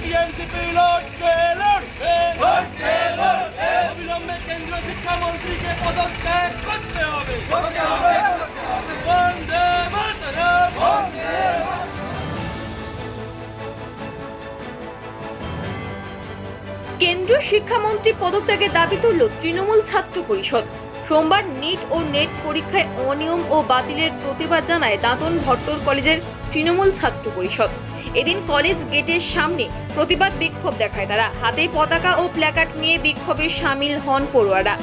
TMCP লড়ছে লড়বে লড়ছে লড়বে অবিলম্বে কেন্দ্র শিক্ষামন্ত্রীকে পদত্যাগ করতে হবে করতে হবে বন্দে মাতরম বন্দে কেন্দ্রীয় শিক্ষামন্ত্রী পদত্যাগের দাবি তুলল তৃণমূল ছাত্র পরিষদ। সোমবার নিট ও নেট পরীক্ষায় অনিয়ম ও বাতিলের প্রতিবাদ জানায় দাঁতন ভট্টর কলেজের তৃণমূল ছাত্র পরিষদ। এদিন কলেজ গেটের সামনে প্রতিবাদ বিক্ষোভ দেখায় তারা। হাতে পতাকা ও প্ল্যাকার্ড নিয়ে বিক্ষোভে সামিল হন পড়ুয়ারা।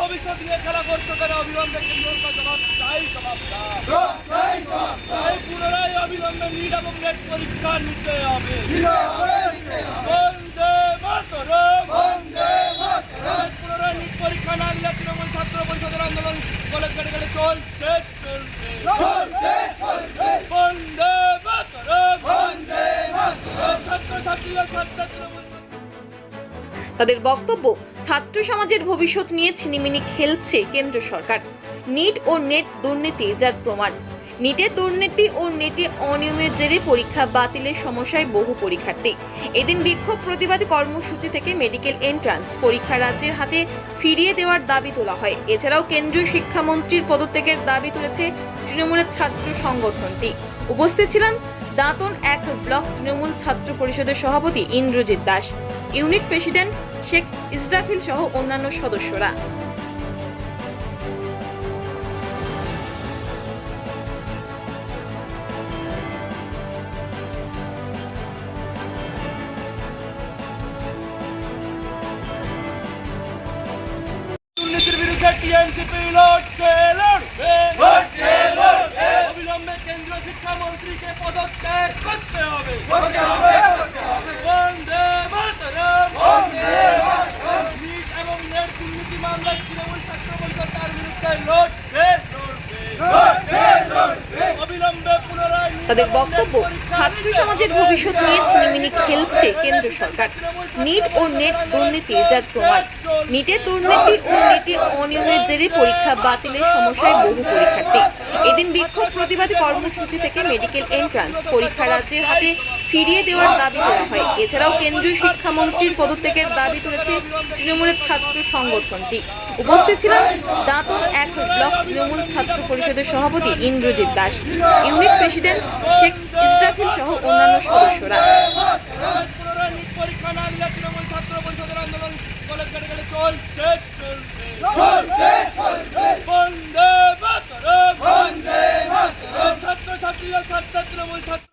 ভবিষ্যৎ নিয়ে পুনরায় পরীক্ষা পুনরায় পরীক্ষা না দিলে তৃণমূল ছাত্র পরিষদের আন্দোলন কলেজ কেটে চলছে বন্দে মাতরম বন্দে মাতরম ছাত্র ছাত্র তাদের বক্তব্য, ছাত্র সমাজের ভবিষ্যৎ নিয়ে ছিনিমিনি খেলছে কেন্দ্র সরকার। নিট ও নেট দুর্নীতি যার প্রমাণ। নিটের দুর্নীতি ও নেটে অনিয়মের জেরে পরীক্ষা বাতিলের সমস্যায় বহু পরীক্ষার্থী। এদিন বিক্ষোভ প্রতিবাদী কর্মসূচি থেকে মেডিকেল এন্ট্রান্স পরীক্ষা রাজ্যের হাতে ফিরিয়ে দেওয়ার দাবি তোলা হয়। এছাড়াও কেন্দ্রীয় শিক্ষামন্ত্রীর পদত্যাগের দাবি তুলেছে তৃণমূলের ছাত্র সংগঠনটি। উপস্থিত ছিলেন দাঁতন এক ব্লক তৃণমূল ছাত্র পরিষদের সভাপতি ইন্দ্রজিৎ দাস, ইউনিট প্রেসিডেন্ট শেখ ইসরাফিল সহ অন্যান্য সদস্যরা। বিরুদ্ধে টিএমসিপি লড়ছে লড়বে। লড়ছে লড়বে। অবিলম্বে কেন্দ্র শিক্ষামন্ত্রীকে পদত্যাগ করতে হবে। করতে হবে বন্দে মাতরম। বন্দে মাতরম। নিট এবং নেট দুর্নীতি মামলায় তৃণমূল ছাত্র পরিষদ তার বিরুদ্ধে লড়ছে লড়বে লড়ছে লড়বে অবিলম্বে পুনরায় নিট তাদের বক্তব্য নেট ছাত্র সমাজের ভবিষ্যৎ নিয়ে ছিনিমিনি খেলছে কেন্দ্র সরকার। নিট ও নেট দুর্নীতি যার প্রমাণ। নিটের দুর্নীতি ও নেটে অনিয়মের জেরে পরীক্ষা বাতিলের সমস্যায় বহু পরীক্ষার্থী। প্রতিবাদী কর্মসূচি থেকে মেডিকেল এন্ট্রান্স পরীক্ষা রাজ্যের হাতে ফিরিয়ে দেওয়ার দাবি তোলা হয়। এছাড়াও কেন্দ্রীয় শিক্ষামন্ত্রীর পদত্যাগের দাবি তুলেছে তৃণমূলের ছাত্র সংগঠনটি। উপস্থিত ছিলেন দাঁতন এক ব্লক তৃণমূল ছাত্র পরিষদের সভাপতি ইন্দ্রজিৎ দাস, ইউনিট প্রেসিডেন্ট শেখ ইসরাফিল সহ অন্যান্য সদস্যরা।